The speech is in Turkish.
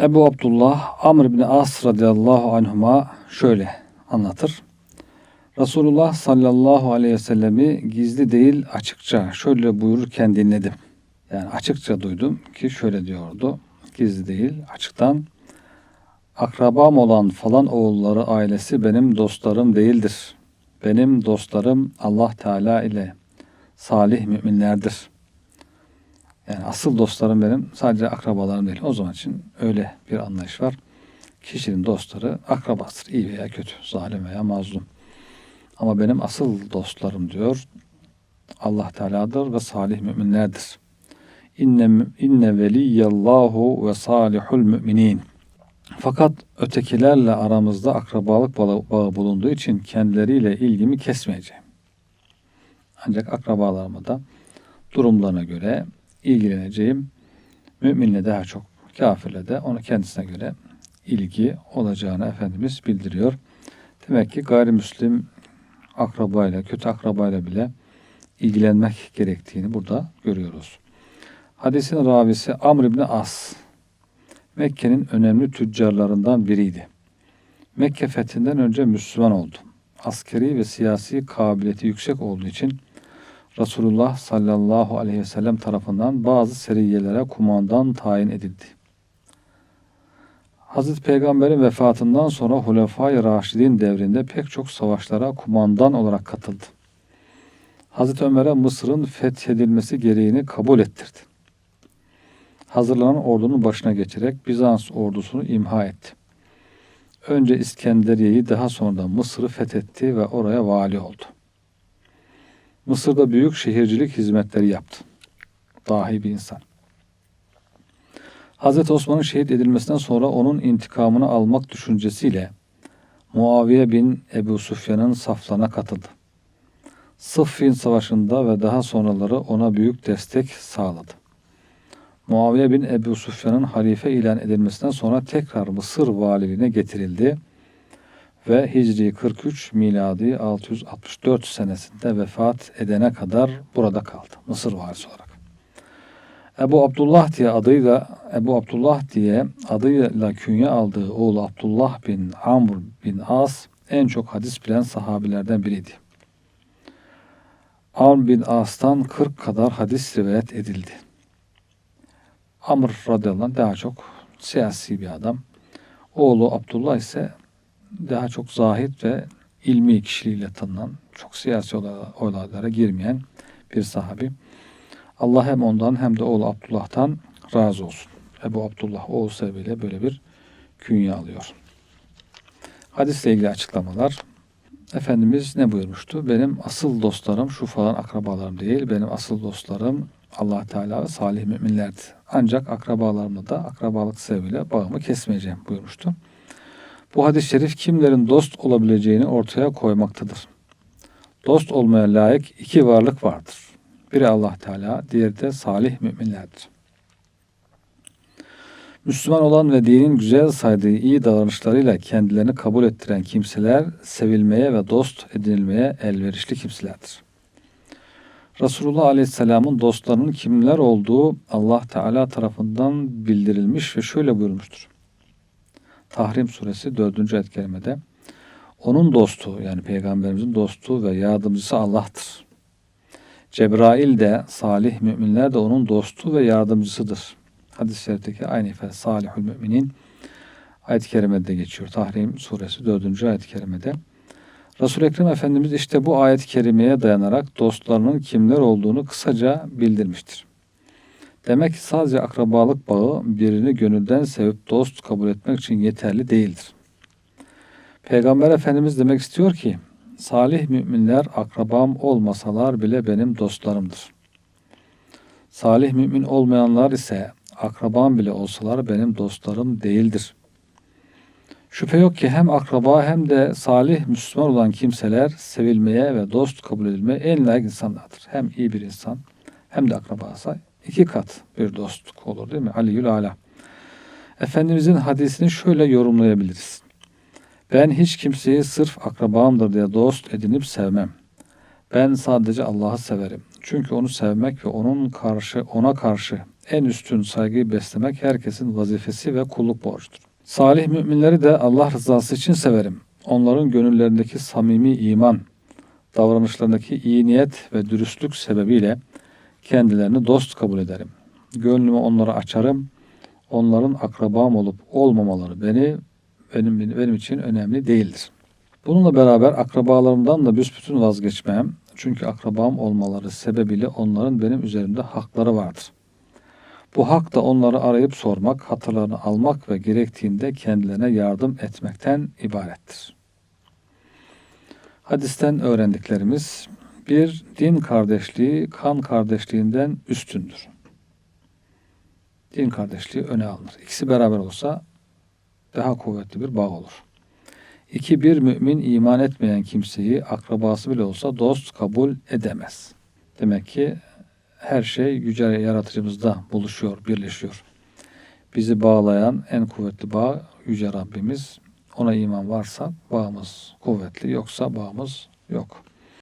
Ebu Abdullah Amr bin As radıyallahu anhuma şöyle anlatır. Resulullah sallallahu aleyhi ve sellemi gizli değil açıkça şöyle buyururken dinledim. Yani açıkça duydum ki şöyle diyordu. Gizli değil açıktan. Akrabam olan falan oğulları ailesi benim dostlarım değildir. Benim dostlarım Allah Teala ile salih müminlerdir. Yani asıl dostlarım benim sadece akrabalarım değil. O zaman için öyle bir anlayış var. Kişinin dostları akrabasıdır. iyi veya kötü, zalim veya mazlum. Ama benim asıl dostlarım diyor Allah Teala'dır ve salih müminlerdir. İnne, inne veliyallahu ve salihul müminin. Fakat ötekilerle aramızda akrabalık bağı bulunduğu için kendileriyle ilgimi kesmeyeceğim. Ancak akrabalarıma da durumlarına göre ilgileneceğim. Müminle daha çok, kafirle de onu kendisine göre ilgi olacağını Efendimiz bildiriyor. Demek ki gayrimüslim akrabayla, kötü akrabayla bile ilgilenmek gerektiğini burada görüyoruz. Hadisin ravisi Amr ibn As, Mekke'nin önemli tüccarlarından biriydi. Mekke fethinden önce Müslüman oldu. Askeri ve siyasi kabiliyeti yüksek olduğu için Resulullah sallallahu aleyhi ve sellem tarafından bazı seriyelere kumandan tayin edildi. Hazreti Peygamber'in vefatından sonra Hulefai Raşidin devrinde pek çok savaşlara kumandan olarak katıldı. Hazreti Ömer'e Mısır'ın fethedilmesi gereğini kabul ettirdi. Hazırlanan ordunun başına geçerek Bizans ordusunu imha etti. Önce İskenderiye'yi daha sonra da Mısır'ı fethetti ve oraya vali oldu. Mısır'da büyük şehircilik hizmetleri yaptı. Dahi bir insan. Hazreti Osman'ın şehit edilmesinden sonra onun intikamını almak düşüncesiyle Muaviye bin Ebu Sufyan'ın saflarına katıldı. Sıffin Savaşı'nda ve daha sonraları ona büyük destek sağladı. Muaviye bin Ebu Sufyan'ın halife ilan edilmesinden sonra tekrar Mısır valiliğine getirildi ve Hicri 43 miladi 664 senesinde vefat edene kadar burada kaldı. Mısır valisi olarak. Ebu Abdullah diye adıyla Ebu Abdullah diye adıyla künye aldığı oğlu Abdullah bin Amr bin As en çok hadis bilen sahabilerden biriydi. Amr bin As'tan 40 kadar hadis rivayet edildi. Amr radıyallahu anh daha çok siyasi bir adam. Oğlu Abdullah ise daha çok zahit ve ilmi kişiliğiyle tanınan, çok siyasi olaylara girmeyen bir sahabi. Allah hem ondan hem de oğlu Abdullah'tan razı olsun. Ebu Abdullah oğul sebebiyle böyle bir künye alıyor. Hadisle ilgili açıklamalar. Efendimiz ne buyurmuştu? Benim asıl dostlarım şu falan akrabalarım değil. Benim asıl dostlarım Allah Teala ve salih müminlerdi. Ancak akrabalarımla da akrabalık sebebiyle bağımı kesmeyeceğim buyurmuştu. Bu hadis-i şerif kimlerin dost olabileceğini ortaya koymaktadır. Dost olmaya layık iki varlık vardır. Biri Allah Teala, diğeri de salih müminlerdir. Müslüman olan ve dinin güzel saydığı iyi davranışlarıyla kendilerini kabul ettiren kimseler sevilmeye ve dost edinilmeye elverişli kimselerdir. Resulullah Aleyhisselam'ın dostlarının kimler olduğu Allah Teala tarafından bildirilmiş ve şöyle buyurmuştur. Tahrim suresi 4. ayet kerimede onun dostu yani peygamberimizin dostu ve yardımcısı Allah'tır. Cebrail de salih müminler de onun dostu ve yardımcısıdır. Hadis-i şerifteki aynı ifade salihül müminin ayet-i kerimede geçiyor. Tahrim suresi 4. ayet-i kerimede. Resul Ekrem Efendimiz işte bu ayet-i kerimeye dayanarak dostlarının kimler olduğunu kısaca bildirmiştir. Demek ki sadece akrabalık bağı birini gönülden sevip dost kabul etmek için yeterli değildir. Peygamber Efendimiz demek istiyor ki, salih müminler akrabam olmasalar bile benim dostlarımdır. Salih mümin olmayanlar ise akrabam bile olsalar benim dostlarım değildir. Şüphe yok ki hem akraba hem de salih Müslüman olan kimseler sevilmeye ve dost kabul edilmeye en layık insanlardır. Hem iyi bir insan hem de akrabası iki kat bir dostluk olur değil mi? Aliül Ala. Efendimizin hadisini şöyle yorumlayabiliriz. Ben hiç kimseyi sırf akrabamdır diye dost edinip sevmem. Ben sadece Allah'ı severim. Çünkü onu sevmek ve onun karşı ona karşı en üstün saygıyı beslemek herkesin vazifesi ve kulluk borcudur. Salih müminleri de Allah rızası için severim. Onların gönüllerindeki samimi iman, davranışlarındaki iyi niyet ve dürüstlük sebebiyle kendilerini dost kabul ederim. Gönlümü onlara açarım. Onların akrabam olup olmamaları beni benim benim için önemli değildir. Bununla beraber akrabalarımdan da büsbütün vazgeçmem. Çünkü akrabam olmaları sebebiyle onların benim üzerimde hakları vardır. Bu hak da onları arayıp sormak, hatırlarını almak ve gerektiğinde kendilerine yardım etmekten ibarettir. Hadisten öğrendiklerimiz bir din kardeşliği kan kardeşliğinden üstündür. Din kardeşliği öne alınır. İkisi beraber olsa daha kuvvetli bir bağ olur. İki bir mümin iman etmeyen kimseyi akrabası bile olsa dost kabul edemez. Demek ki her şey yüce yaratıcımızda buluşuyor, birleşiyor. Bizi bağlayan en kuvvetli bağ yüce Rabbimiz. Ona iman varsa bağımız kuvvetli, yoksa bağımız yok.